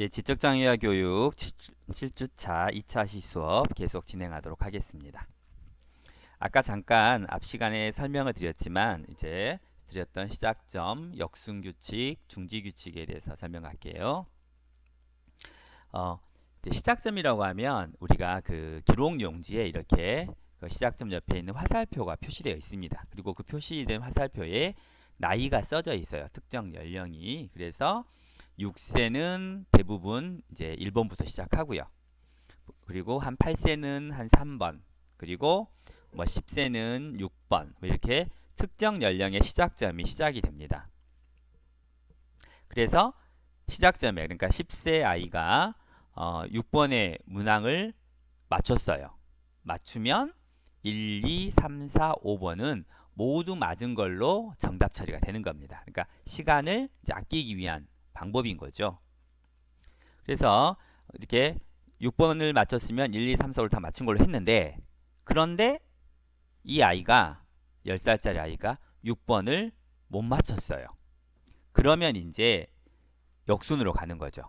예, 지적장애와 교육 7주차 2차 시수업 계속 진행하도록 하겠습니다. 아까 잠깐 앞 시간에 설명을 드렸지만 이제 드렸던 시작점, 역순규칙, 중지규칙에 대해서 설명할게요. 어, 시작점이라고 하면 우리가 그 기록 용지에 이렇게 그 시작점 옆에 있는 화살표가 표시되어 있습니다. 그리고 그 표시된 화살표에 나이가 써져 있어요. 특정 연령이. 그래서 6세는 대부분 이제 1번부터 시작하고요. 그리고 한 8세는 한 3번. 그리고 뭐 10세는 6번. 뭐 이렇게 특정 연령의 시작점이 시작이 됩니다. 그래서 시작점에 그러니까 10세 아이가 어, 6번의 문항을 맞췄어요. 맞추면 1, 2, 3, 4, 5번은 모두 맞은 걸로 정답 처리가 되는 겁니다. 그러니까 시간을 아끼기 위한 방법인 거죠. 그래서 이렇게 6번을 맞췄으면 1, 2, 3, 4를 다 맞춘 걸로 했는데 그런데 이 아이가 10살짜리 아이가 6번을 못 맞췄어요. 그러면 이제 역순으로 가는 거죠.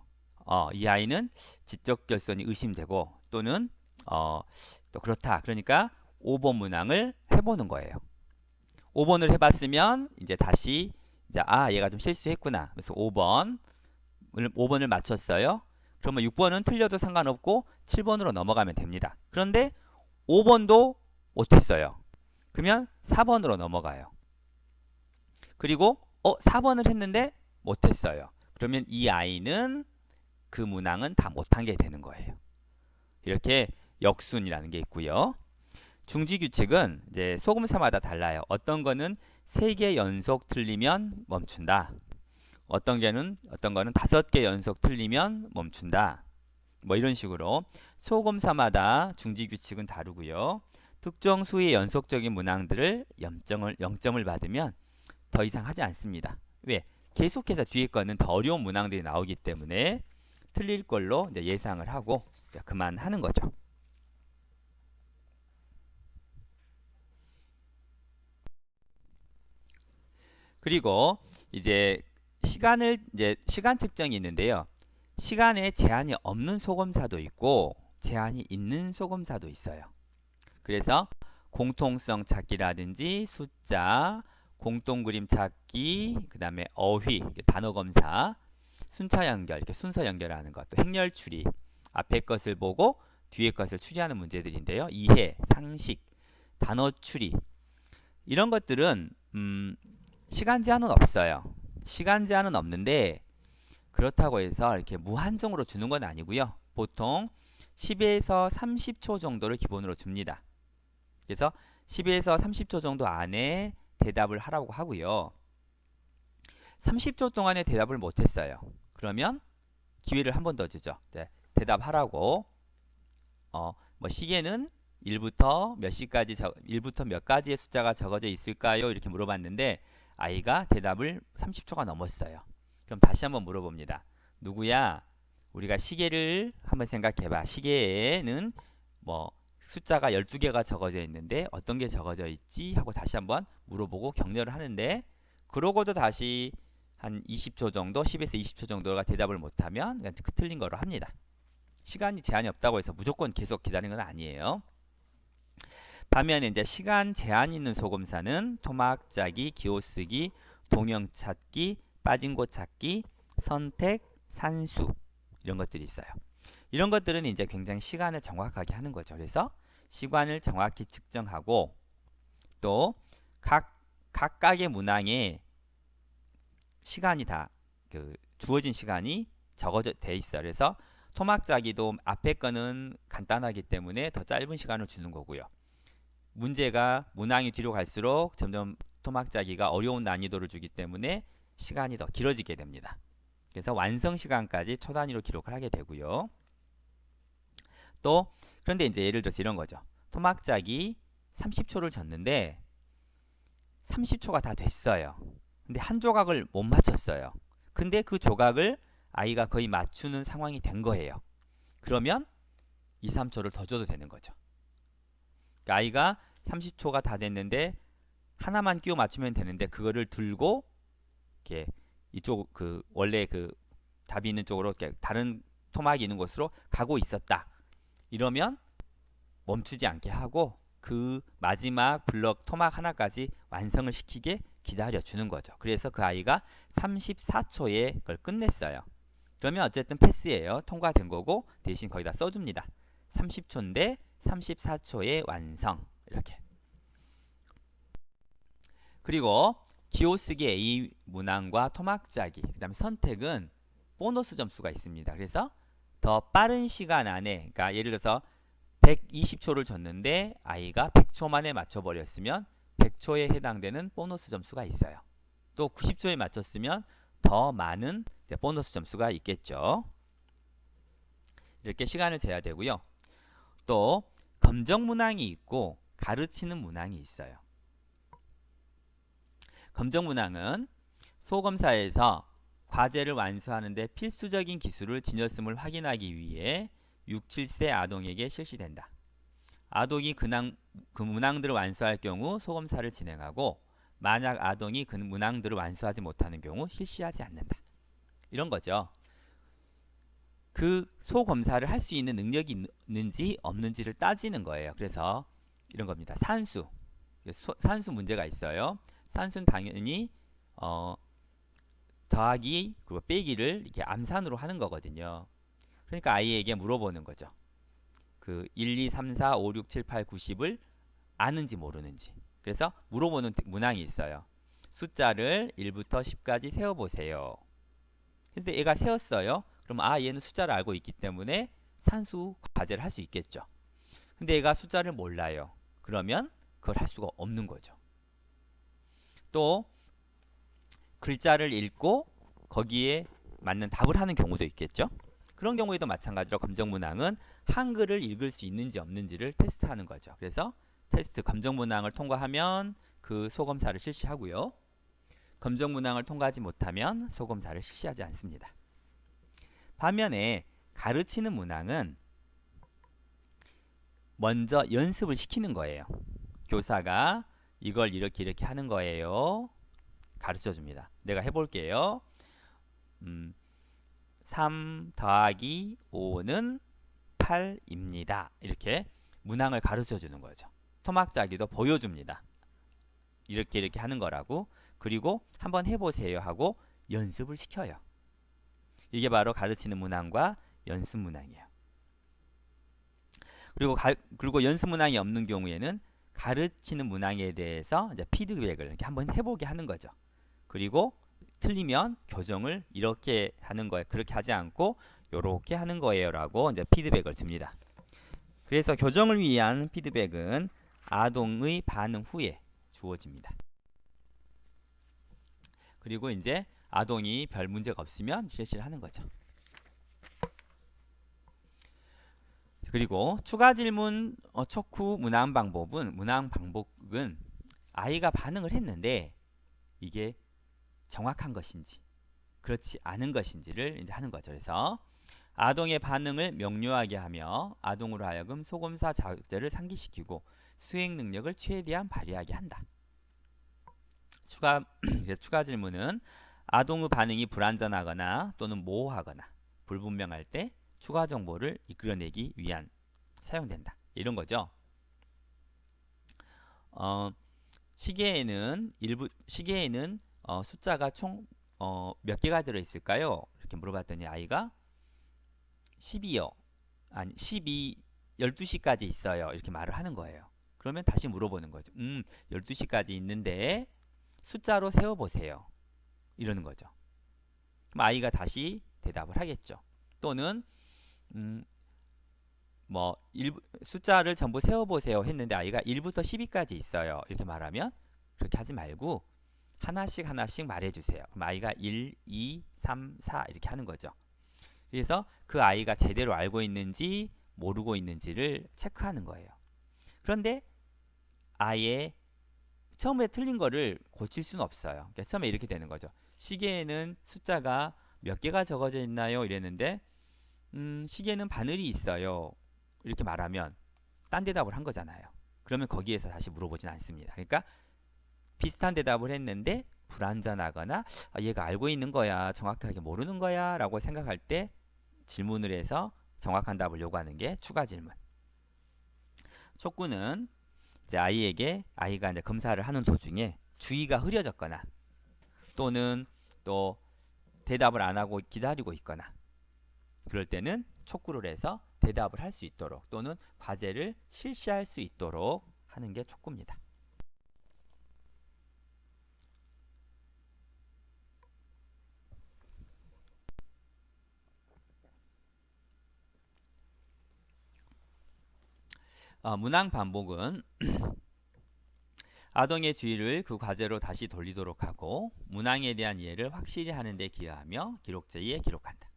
어, 이 아이는 지적 결손이 의심되고 또는 어, 또 그렇다. 그러니까 5번 문항을 해보는 거예요. 5번을 해봤으면 이제 다시 이제 아 얘가 좀 실수했구나. 그래서 5번 5번을 맞췄어요. 그러면 6번은 틀려도 상관없고 7번으로 넘어가면 됩니다. 그런데 5번도 못했어요. 그러면 4번으로 넘어가요. 그리고 어 4번을 했는데 못했어요. 그러면 이 아이는 그 문항은 다 못한 게 되는 거예요. 이렇게 역순이라는 게 있고요. 중지 규칙은 이제 소금사마다 달라요. 어떤 거는 세 개 연속 틀리면 멈춘다. 어떤 개는 어떤 거는 다섯 개 연속 틀리면 멈춘다. 뭐 이런 식으로 소금사마다 중지 규칙은 다르고요. 특정 수의 연속적인 문항들을 0점을 0점을 받으면 더 이상 하지 않습니다. 왜? 계속해서 뒤에 거는 더 어려운 문항들이 나오기 때문에 틀릴 걸로 예상을 하고 그만하는 거죠. 그리고 이제 시간을 이제 시간 측정이 있는데요. 시간에 제한이 없는 소금사도 있고 제한이 있는 소금사도 있어요. 그래서 공통성 찾기라든지 숫자, 공동 그림 찾기, 그다음에 어휘, 단어 검사, 순차 연결, 이렇게 순서 연결하는 것, 또 행렬 추리, 앞에 것을 보고 뒤에 것을 추리하는 문제들인데요. 이해, 상식, 단어 추리 이런 것들은 음, 시간 제한은 없어요. 시간 제한은 없는데 그렇다고 해서 이렇게 무한정으로 주는 건 아니고요. 보통 10에서 30초 정도를 기본으로 줍니다. 그래서 10에서 30초 정도 안에 대답을 하라고 하고요. 30초 동안에 대답을 못했어요. 그러면 기회를 한 번 더 주죠. 네, 대답하라고. 어, 뭐 시계는 1부터 몇 시까지 1부터 몇 가지의 숫자가 적어져 있을까요? 이렇게 물어봤는데 아이가 대답을 30초가 넘었어요. 그럼 다시 한번 물어봅니다. 누구야? 우리가 시계를 한번 생각해 봐. 시계에는 뭐 숫자가 12개가 적어져 있는데 어떤 게 적어져 있지? 하고 다시 한번 물어보고 격려를 하는데 그러고도 다시 한 20초 정도, 10에서 20초 정도가 대답을 못하면 그 틀린 거로 합니다. 시간이 제한이 없다고 해서 무조건 계속 기다리는 건 아니에요. 반면에 이제 시간 제한 있는 소금사는 토막 짜기, 기호쓰기, 동영 찾기, 빠진 곳 찾기, 선택, 산수 이런 것들이 있어요. 이런 것들은 이제 굉장히 시간을 정확하게 하는 거죠. 그래서 시간을 정확히 측정하고 또 각 각각의 문항에 시간이 다 그 주어진 시간이 적어져 돼 있어. 그래서 토막 짜기도 앞에 거는 간단하기 때문에 더 짧은 시간을 주는 거고요. 문제가 문항이 뒤로 갈수록 점점 토막 짜기가 어려운 난이도를 주기 때문에 시간이 더 길어지게 됩니다. 그래서 완성 시간까지 초 단위로 기록을 하게 되고요. 또 그런데 이제 예를 들어서 이런 거죠. 토막 짜기 30초를 줬는데 30초가 다 됐어요. 근데 한 조각을 못 맞췄어요. 근데 그 조각을 아이가 거의 맞추는 상황이 된 거예요. 그러면 2, 3초를 더 줘도 되는 거죠. 그러니까 아이가 30초가 다 됐는데 하나만 끼워 맞추면 되는데 그거를 들고 이렇게 이쪽 그 원래 그 답이 있는 쪽으로 이렇게 다른 토막이 있는 곳으로 가고 있었다. 이러면 멈추지 않게 하고 그 마지막 블럭 토막 하나까지 완성을 시키게 기다려 주는 거죠. 그래서 그 아이가 34초에 그걸 끝냈어요. 그러면 어쨌든 패스예요. 통과된 거고 대신 거기다 써줍니다. 30초인데 34초에 완성 이렇게. 그리고 기호쓰기 A 문항과 토막짜기 그 다음에 선택은 보너스 점수가 있습니다. 그래서 더 빠른 시간 안에 그러니까 예를 들어서 120초를 줬는데 아이가 100초 만에 맞춰 버렸으면 100초에 해당되는 보너스 점수가 있어요. 또 90초에 맞췄으면 더 많은 보너스 점수가 있겠죠. 이렇게 시간을 재야 되고요. 또 검정 문항이 있고 가르치는 문항이 있어요. 검정 문항은 소검사에서 과제를 완수하는데 필수적인 기술을 지녔음을 확인하기 위해 6, 7세 아동에게 실시된다. 아동이 근황, 그 문항들을 완수할 경우 소검사를 진행하고 만약 아동이 그 문항들을 완수하지 못하는 경우 실시하지 않는다. 이런 거죠. 그 소검사를 할 수 있는 능력이 있는지 없는지를 따지는 거예요. 그래서 이런 겁니다. 산수. 소, 산수 문제가 있어요. 산수는 당연히 어, 더하기 그리고 빼기를 이렇게 암산으로 하는 거거든요. 그러니까 아이에게 물어보는 거죠. 그 1, 2, 3, 4, 5, 6, 7, 8, 90을 아는지 모르는지. 그래서 물어보는 문항이 있어요. 숫자를 1부터 10까지 세어보세요. 근데 얘가 세었어요. 그럼 아 얘는 숫자를 알고 있기 때문에 산수 과제를 할 수 있겠죠. 근데 얘가 숫자를 몰라요. 그러면 그걸 할 수가 없는 거죠. 또 글자를 읽고 거기에 맞는 답을 하는 경우도 있겠죠. 그런 경우에도 마찬가지로 검정 문항은 한글을 읽을 수 있는지 없는지를 테스트하는 거죠. 그래서 테스트 검정 문항을 통과하면 그 소검사를 실시하고요. 검정 문항을 통과하지 못하면 소검사를 실시하지 않습니다. 반면에 가르치는 문항은 먼저 연습을 시키는 거예요. 교사가 이걸 이렇게 이렇게 하는 거예요. 가르쳐 줍니다. 내가 해볼게요. 음, 3 더하기 5는 8입니다. 이렇게 문항을 가르쳐 주는 거죠. 토막자기도 보여줍니다. 이렇게 이렇게 하는 거라고. 그리고 한번 해보세요 하고 연습을 시켜요. 이게 바로 가르치는 문항과 연습 문항이에요. 그리고 가, 그리고 연습 문항이 없는 경우에는 가르치는 문항에 대해서 이제 피드백을 이렇게 한번 해보게 하는 거죠. 그리고 틀리면 교정을 이렇게 하는 거예요. 그렇게 하지 않고 이렇게 하는 거예요라고 이제 피드백을 줍니다. 그래서 교정을 위한 피드백은 아동의 반응 후에 주어집니다. 그리고 이제 아동이 별 문제가 없으면 실시를 하는 거죠. 그리고 추가 질문 어, 촉후 문항 방법은 문항 방법은 아이가 반응을 했는데 이게 정확한 것인지 그렇지 않은 것인지를 이제 하는 거죠. 그래서 아동의 반응을 명료하게 하며 아동으로 하여금 소검사 자격제를 상기시키고 수행 능력을 최대한 발휘하게 한다. 추가 추가 질문은 아동의 반응이 불완전하거나 또는 모호하거나 불분명할 때 추가 정보를 이끌어내기 위한 사용된다. 이런 거죠. 어, 시계에는 일부 시계에는 어, 숫자가 총 어, 몇 개가 들어 있을까요? 이렇게 물어봤더니 아이가 12요. 아니 12 12시까지 있어요. 이렇게 말을 하는 거예요. 그러면 다시 물어보는 거죠. 음, 12시까지 있는데 숫자로 세어 보세요. 이러는 거죠. 그럼 아이가 다시 대답을 하겠죠. 또는 음, 뭐 일, 숫자를 전부 세어 보세요 했는데 아이가 1부터 12까지 있어요. 이렇게 말하면 그렇게 하지 말고 하나씩 하나씩 말해 주세요. 그럼 아이가 1, 2, 3, 4 이렇게 하는 거죠. 그래서 그 아이가 제대로 알고 있는지 모르고 있는지를 체크하는 거예요. 그런데 아예 처음에 틀린 거를 고칠 수는 없어요. 그러니까 처음에 이렇게 되는 거죠. 시계에는 숫자가 몇 개가 적어져 있나요? 이랬는데 음, 시계는 바늘이 있어요. 이렇게 말하면 딴 대답을 한 거잖아요. 그러면 거기에서 다시 물어보진 않습니다. 그러니까 비슷한 대답을 했는데 불완전하거나 아, 얘가 알고 있는 거야 정확하게 모르는 거야라고 생각할 때 질문을 해서 정확한 답을 요구하는 게 추가 질문. 촉구는 이제 아이에게 아이가 이제 검사를 하는 도중에 주의가 흐려졌거나 또는 또 대답을 안 하고 기다리고 있거나 그럴 때는 촉구를 해서 대답을 할 수 있도록 또는 과제를 실시할 수 있도록 하는 게 촉구입니다. 어, 문항 반복은 아동의 주의를 그 과제로 다시 돌리도록 하고 문항에 대한 이해를 확실히 하는 데 기여하며 기록제에 기록한다.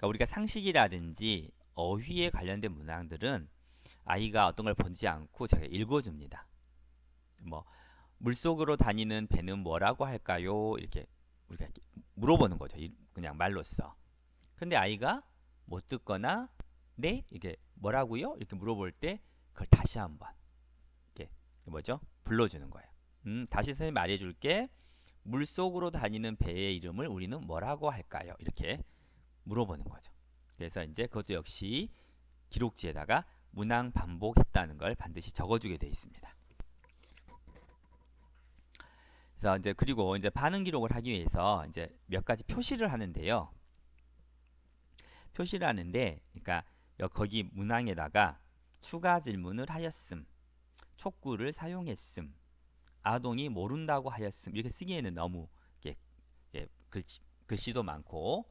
그러니까 우리가 상식이라든지 어휘에 관련된 문항들은 아이가 어떤 걸 보지 않고 제가 읽어줍니다. 뭐 물속으로 다니는 배는 뭐라고 할까요? 이렇게 우리가 이렇게 물어보는 거죠. 그냥 말로써. 근데 아이가 못 듣거나 네 이게 뭐라고요? 이렇게 물어볼 때 그걸 다시 한번 이렇게 뭐죠? 불러주는 거예요. 음, 다시 선생님 말해줄게. 물 속으로 다니는 배의 이름을 우리는 뭐라고 할까요? 이렇게 물어보는 거죠. 그래서 이제 그것도 역시 기록지에다가 문항 반복했다는 걸 반드시 적어주게 되어 있습니다. 그래서 이제 그리고 이제 반응 기록을 하기 위해서 이제 몇 가지 표시를 하는데요. 표시를 하는데, 그러니까 거기 문항에다가 추가 질문을 하였음, 촉구를 사용했음, 아동이 모른다고 하였음 이렇게 쓰기에는 너무 글씨, 글씨도 많고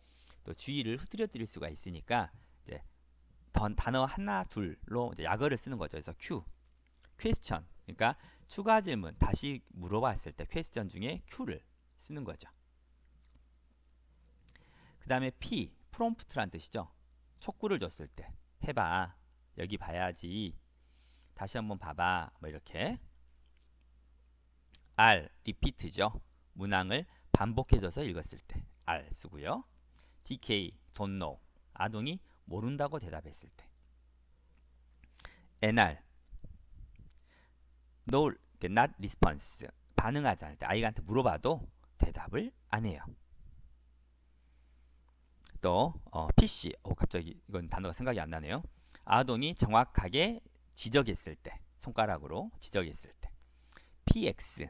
또 주의를 흐트려 드릴 수가 있으니까 이제 던 단어 하나 둘로 약어를 쓰는 거죠. 그래서 Q, question. 그러니까 추가 질문 다시 물어봤을 때 question 중에 Q를 쓰는 거죠. 그 다음에 P, 프롬프트란 뜻이죠. 촉구를 줬을 때. 해봐. 여기 봐야지. 다시 한번 봐봐. 뭐 이렇게. R 리피트죠. 문항을 반복해줘서 읽었을 때. R 쓰고요 DK don't know 아동이 모른다고 대답했을 때 NR no not response 반응하지 않을 때 아이한테 물어봐도 대답을 안 해요. 또 어, PC 어, 갑자기 이건 단어가 생각이 안 나네요. 아동이 정확하게 지적했을 때 손가락으로 지적했을 때 PX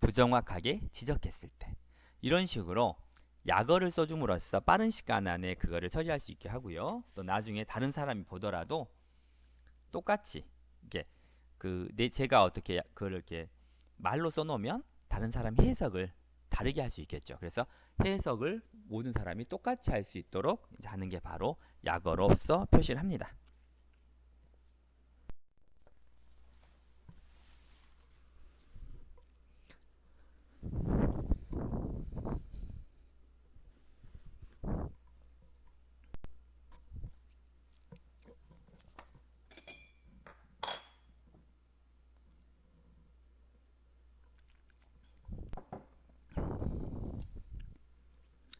부정확하게 지적했을 때 이런 식으로 약어를 써줌으로써 빠른 시간 안에 그거를 처리할 수 있게 하고요. 또 나중에 다른 사람이 보더라도 똑같이 이게 그내 제가 어떻게 그걸 이렇게 말로 써놓으면 다른 사람이 해석을 다르게 할 수 있겠죠. 그래서 해석을 모든 사람이 똑같이 할 수 있도록 하는 게 바로 약어로서 표시를 합니다.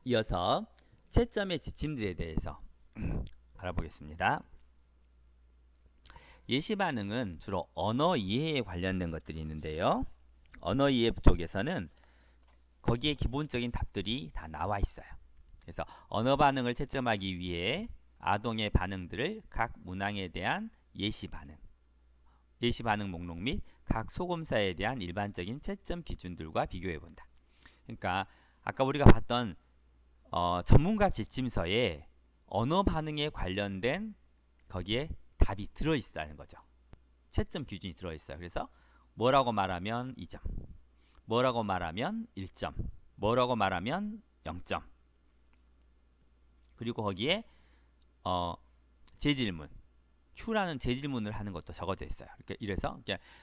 이어서 채점의 지침들에 대해서 알아보겠습니다. 예시 반응은 주로 언어 이해에 관련된 것들이 있는데요. 언어 이해 쪽에서는 거기에 기본적인 답들이 다 나와 있어요. 그래서 언어 반응을 채점하기 위해 아동의 반응들을 각 문항에 대한 예시 반응, 예시 반응 목록 및 각 소금사에 대한 일반적인 채점 기준들과 비교해 본다. 그러니까 아까 우리가 봤던 어, 전문가 지침서에 언어 반응에 관련된 거기에 답이 들어 있다는 거죠. 채점 기준이 들어 있어요. 그래서 뭐라고 말하면 2점, 뭐라고 말하면 1점, 뭐라고 말하면 0점. 그리고 거기에 어, 재질문, Q라는 재질문을 하는 것도 적어져 있어요. 이렇게 이래서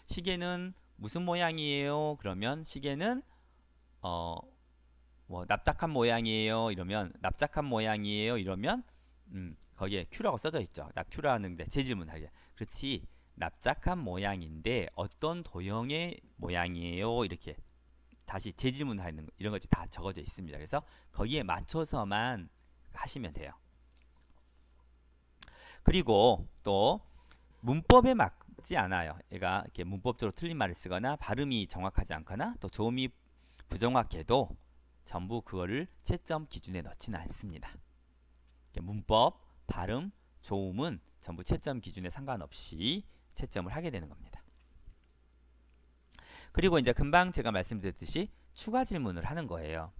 시계는 무슨 모양이에요? 그러면 시계는 어, 뭐 납작한 모양이에요 이러면 납작한 모양이에요 이러면 음, 거기에 Q라고 써져 있죠. 나 Q라는데 재질문하게 그렇지 납작한 모양인데 어떤 도형의 모양이에요 이렇게 다시 재질문하는 이런 것이 다 적어져 있습니다. 그래서 거기에 맞춰서만 하시면 돼요. 그리고 또 문법에 맞, 정확하지 않아요. 얘가 이렇게 문법적으로 틀린 말을 쓰거나 발음이 정확하지 않거나 또 조음이 부정확해도 전부 그거를 채점 기준에 넣지는 않습니다. 문법, 발음, 조음은 전부 채점 기준에 상관없이 채점을 하게 되는 겁니다. 그리고 이제 금방 제가 말씀드렸듯이 추가 질문을 하는 거예요.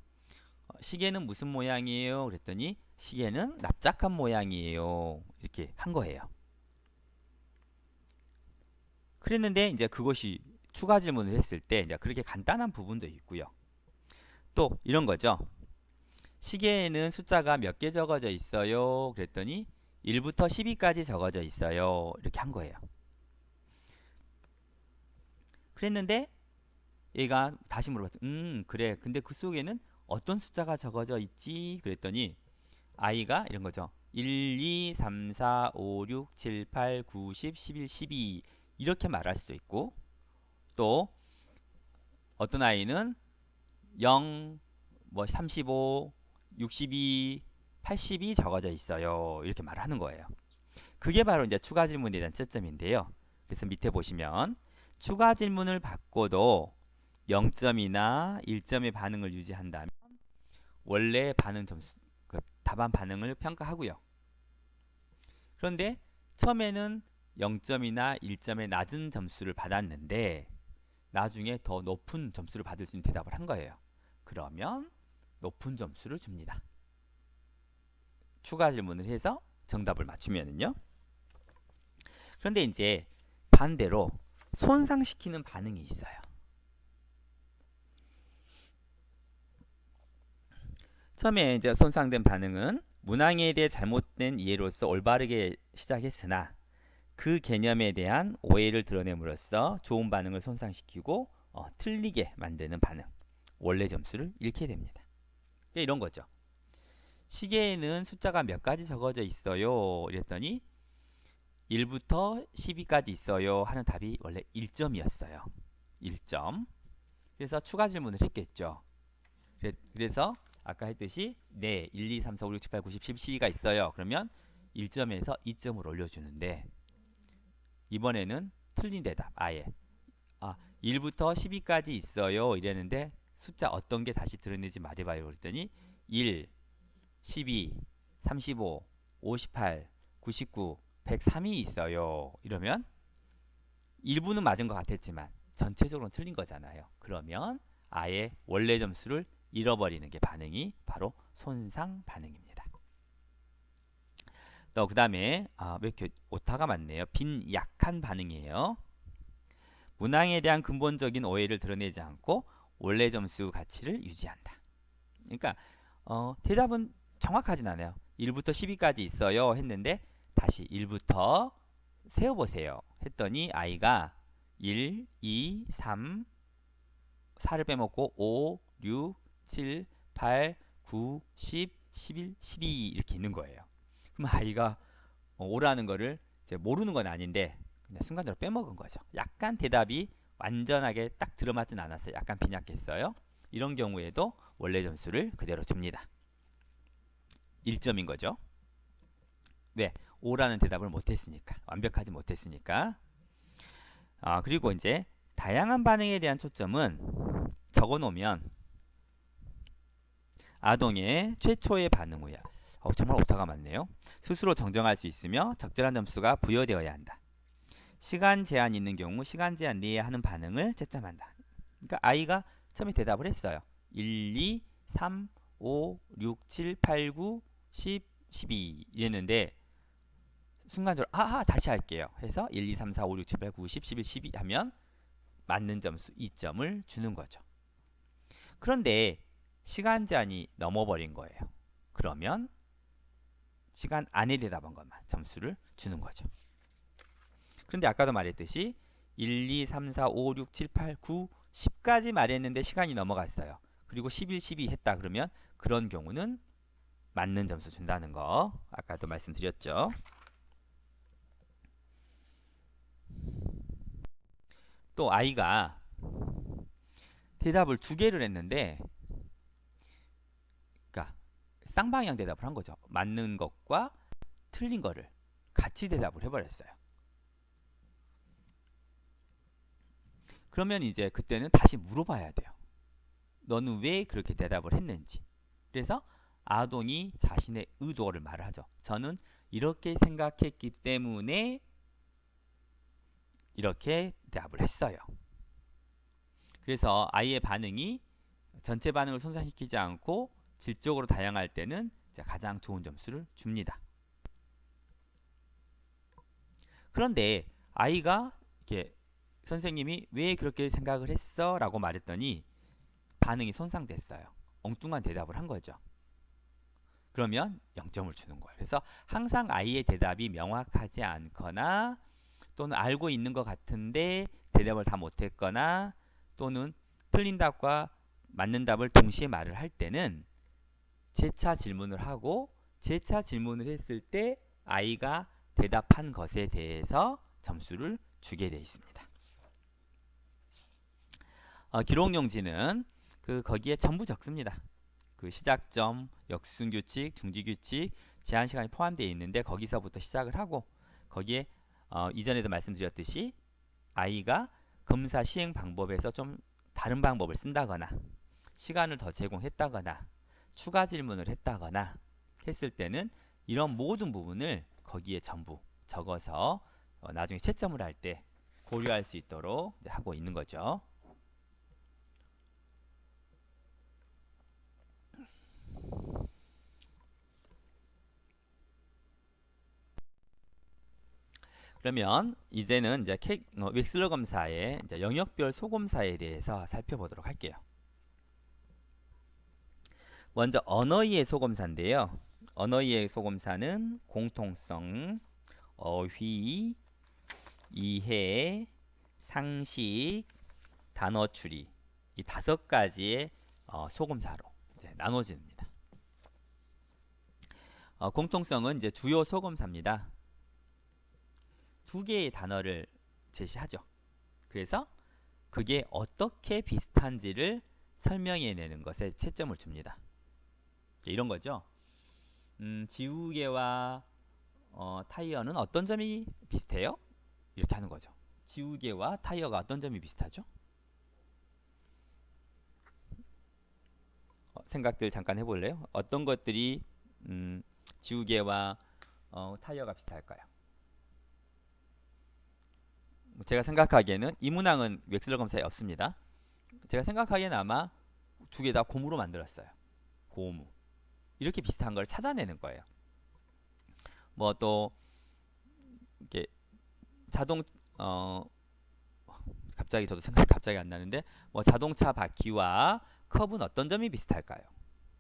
어, 시계는 무슨 모양이에요? 그랬더니 시계는 납작한 모양이에요. 이렇게 한 거예요. 그랬는데 이제 그것이 추가 질문을 했을 때 이제 그렇게 간단한 부분도 있고요. 또 이런 거죠. 시계에는 숫자가 몇 개 적어져 있어요. 그랬더니 1부터 12까지 적어져 있어요. 이렇게 한 거예요. 그랬는데 얘가 다시 물어봤죠. 음, 그래. 근데 그 속에는 어떤 숫자가 적어져 있지? 그랬더니 아이가 이런 거죠. 1, 2, 3, 4, 5, 6, 7, 8, 9, 10, 11, 12 이렇게 말할 수도 있고 또 어떤 아이는 0, 뭐 35, 62, 80이 적어져 있어요. 이렇게 말을 하는 거예요. 그게 바로 이제 추가 질문에 대한 채점인데요. 그래서 밑에 보시면 추가 질문을 받고도 0점이나 1점의 반응을 유지한다면 원래 반응 점수 그 답안 반응을 평가하고요. 그런데 처음에는 0점이나 1점의 낮은 점수를 받았는데 나중에 더 높은 점수를 받을 수 있는 대답을 한 거예요. 그러면 높은 점수를 줍니다. 추가 질문을 해서 정답을 맞추면은요. 그런데 이제 반대로 손상시키는 반응이 있어요. 처음에 이제 손상된 반응은 문항에 대해 잘못된 이해로서 올바르게 시작했으나 그 개념에 대한 오해를 드러냄으로써 좋은 반응을 손상시키고 어, 틀리게 만드는 반응, 원래 점수를 잃게 됩니다. 그러니까 이런 거죠. 시계에는 숫자가 몇 가지 적어져 있어요. 이랬더니 1부터 12까지 있어요 하는 답이 원래 1점이었어요. 1점. 그래서 추가 질문을 했겠죠. 그래서 아까 했듯이 네, 1, 2, 3, 4, 5, 6, 7, 8, 9, 10, 11, 12가 있어요. 그러면 1점에서 2점을 올려주는데 이번에는 틀린 대답 아예 아 1부터 12까지 있어요 이랬는데 숫자 어떤 게 다시 들었는지 말해봐요 그랬더니 1, 12, 35, 58, 99, 103이 있어요 이러면 일부는 맞은 것 같았지만 전체적으로는 틀린 거잖아요 그러면 아예 원래 점수를 잃어버리는 게 반응이 바로 손상 반응입니다. 또 그 다음에 아, 왜 이렇게 오타가 많네요. 빈 약한 반응이에요. 문항에 대한 근본적인 오해를 드러내지 않고 원래 점수 가치를 유지한다. 그러니까 어, 대답은 정확하진 않아요. 1부터 12까지 있어요 했는데 다시 1부터 세어보세요 했더니 아이가 1, 2, 3, 4를 빼먹고 5, 6, 7, 8, 9, 10, 11, 12 이렇게 있는 거예요. 그럼 아이가 어, 오라는 거를 모르는 건 아닌데 그냥 순간적으로 빼먹은 거죠. 약간 대답이 완전하게 딱 들어맞진 않았어요. 약간 빈약했어요. 이런 경우에도 원래 점수를 그대로 줍니다. 1점인 거죠. 네, 오라는 대답을 못했으니까 완벽하지 못했으니까. 아 그리고 이제 다양한 반응에 대한 초점은 적어놓으면 아동의 최초의 반응 후야. 어, 정말 오타가 많네요. 스스로 정정할 수 있으며 적절한 점수가 부여되어야 한다. 시간 제한 있는 경우 시간 제한 내에 하는 반응을 채점한다. 그러니까 아이가 처음에 대답을 했어요. 1, 2, 3, 5, 6, 7, 8, 9, 10, 12 이랬는데 순간적으로 아, 아 다시 할게요. 해서 1, 2, 3, 4, 5, 6, 7, 8, 9, 10, 11, 12 하면 맞는 점수 2점을 주는 거죠. 그런데 시간 제한이 넘어버린 거예요. 그러면 시간 안에 대답한 것만 점수를 주는 거죠. 그런데 아까도 말했듯이 1, 2, 3, 4, 5, 6, 7, 8, 9, 10까지 말했는데 시간이 넘어갔어요. 그리고 11, 12 했다 그러면 그런 경우는 맞는 점수 준다는 거 아까도 말씀드렸죠. 또 아이가 대답을 두 개를 했는데 그러니까 쌍방향 대답을 한 거죠. 맞는 것과 틀린 거를 같이 대답을 해버렸어요. 그러면 이제 그때는 다시 물어봐야 돼요. 너는 왜 그렇게 대답을 했는지. 그래서 아동이 자신의 의도를 말을 하죠. 저는 이렇게 생각했기 때문에 이렇게 대답을 했어요. 그래서 아이의 반응이 전체 반응을 손상시키지 않고 질적으로 다양할 때는 가장 좋은 점수를 줍니다. 그런데 아이가 이렇게 선생님이 왜 그렇게 생각을 했어? 라고 말했더니 반응이 손상됐어요. 엉뚱한 대답을 한 거죠. 그러면 0점을 주는 거예요. 그래서 항상 아이의 대답이 명확하지 않거나 또는 알고 있는 것 같은데 대답을 다 못했거나 또는 틀린 답과 맞는 답을 동시에 말을 할 때는 재차 질문을 하고 재차 질문을 했을 때 아이가 대답한 것에 대해서 점수를 주게 되어 있습니다. 어, 기록용지는 그 거기에 전부 적습니다. 그 시작점, 역순 규칙, 중지 규칙, 제한 시간이 포함되어 있는데 거기서부터 시작을 하고 거기에 어, 이전에도 말씀드렸듯이 아이가 검사 시행 방법에서 좀 다른 방법을 쓴다거나 시간을 더 제공했다거나 추가 질문을 했다거나 했을 때는 이런 모든 부분을 거기에 전부 적어서 어, 나중에 채점을 할 때 고려할 수 있도록 하고 있는 거죠. 그러면 이제는 이제 케, 어, 웩슬러 검사의 이제 영역별 소검사에 대해서 살펴보도록 할게요. 먼저 언어이해 소검사인데요. 언어이해 소검사는 공통성, 어휘, 이해, 상식, 단어 추리 이 다섯 가지의 어, 소검사로 이제 나눠집니다. 어, 공통성은 이제 주요 소검사입니다. 두 개의 단어를 제시하죠. 그래서 그게 어떻게 비슷한지를 설명해내는 것에 채점을 줍니다. 이런 거죠. 음, 지우개와 어, 타이어는 어떤 점이 비슷해요? 이렇게 하는 거죠. 지우개와 타이어가 어떤 점이 비슷하죠? 어, 생각들 잠깐 해볼래요? 어떤 것들이 음, 지우개와 어, 타이어가 비슷할까요? 뭐 제가 생각하기에는 이 문항은 웩슬러 검사에 없습니다. 제가 생각하기에는 아마 두 개 다 고무로 만들었어요. 고무. 이렇게 비슷한 걸 찾아내는 거예요. 뭐 또 이렇게 자동 어 갑자기 저도 생각이 갑자기 안 나는데 뭐 자동차 바퀴와 컵은 어떤 점이 비슷할까요?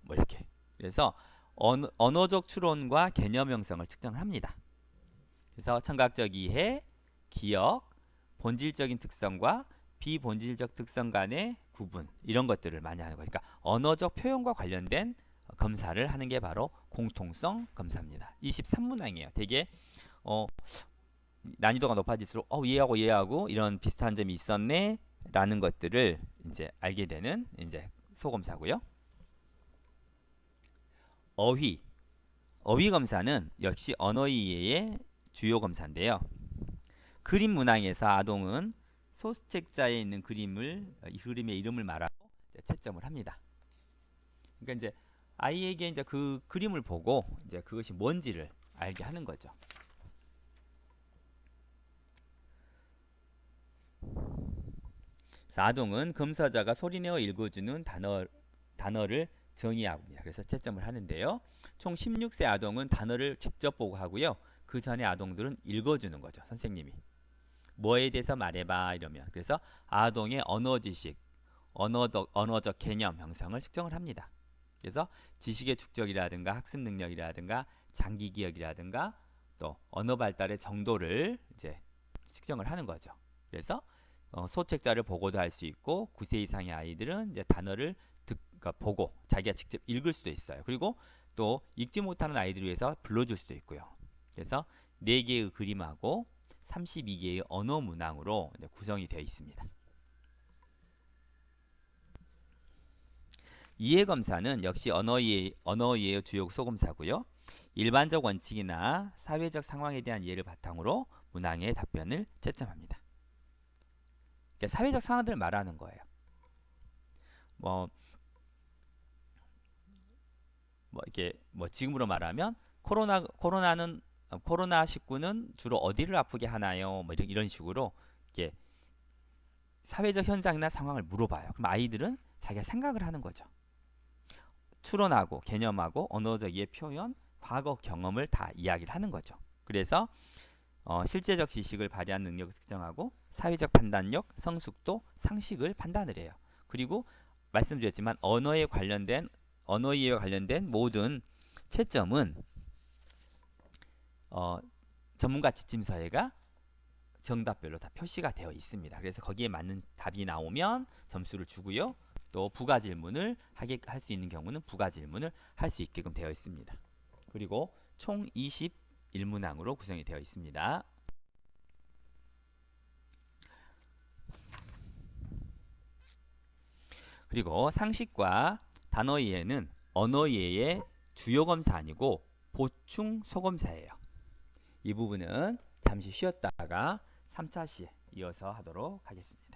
뭐 이렇게. 그래서 언어, 언어적 추론과 개념 형성을 측정을 합니다. 그래서 청각적 이해, 기억, 본질적인 특성과 비본질적 특성 간의 구분 이런 것들을 많이 하는 거니까 언어적 표현과 관련된 검사를 하는 게 바로 공통성 검사입니다. 23문항이에요. 되게 어, 난이도가 높아질수록 어, 얘하고 얘하고 이런 비슷한 점이 있었네 라는 것들을 이제 알게 되는 이제 소검사고요. 어휘 어휘 검사는 역시 언어 이해의 주요 검사인데요. 그림 문항에서 아동은 소책자에 있는 그림을 이 그림의 이름을 말하고 채점을 합니다. 그러니까 이제 아이에게 이제 그 그림을 보고 이제 그것이 뭔지를 알게 하는 거죠. 아동은 검사자가 소리내어 읽어주는 단어 단어를 정의합니다. 그래서 채점을 하는데요. 총 16세 아동은 단어를 직접 보고 하고요. 그 전에 아동들은 읽어주는 거죠. 선생님이. 뭐에 대해서 말해봐 이러면 그래서 아동의 언어 지식, 언어적 언어적 개념 형성을 측정을 합니다. 그래서 지식의 축적이라든가 학습 능력이라든가 장기 기억이라든가 또 언어 발달의 정도를 이제 측정을 하는 거죠. 그래서 어, 소책자를 보고도 할 수 있고 9세 이상의 아이들은 이제 단어를 듣, 그러니까 보고 자기가 직접 읽을 수도 있어요. 그리고 또 읽지 못하는 아이들 위해서 불러줄 수도 있고요. 그래서 4개의 그림하고 32개의 언어 문항으로 구성이 되어 있습니다. 이해 검사는 역시 언어 이해 언어 이해의 주요 소검사고요. 일반적 원칙이나 사회적 상황에 대한 이해를 바탕으로 문항의 답변을 채점합니다. 그러니까 사회적 상황들을 말하는 거예요. 뭐, 뭐 이렇게 뭐 지금으로 말하면 코로나 코로나는 어, 코로나 19는 주로 어디를 아프게 하나요? 뭐 이런 이런 식으로 이렇게 사회적 현장이나 상황을 물어봐요. 그럼 아이들은 자기가 생각을 하는 거죠. 추론하고 개념하고 언어적의 표현, 과거 경험을 다 이야기를 하는 거죠. 그래서 어, 실제적 지식을 발휘한 능력을 측정하고 사회적 판단력, 성숙도, 상식을 판단을 해요. 그리고 말씀드렸지만 언어에 관련된 언어 이해와 관련된 모든 채점은 어, 전문가 지침서에가 정답별로 다 표시가 되어 있습니다. 그래서 거기에 맞는 답이 나오면 점수를 주고요. 또 부가 질문을 하게 할 수 있는 경우는 부가 질문을 할 수 있게끔 되어 있습니다. 그리고 총 21문항으로 구성이 되어 있습니다. 그리고 상식과 단어 이해는 언어 이해의 주요 검사 아니고 보충 소검사예요. 이 부분은 잠시 쉬었다가 3차 시에 이어서 하도록 하겠습니다.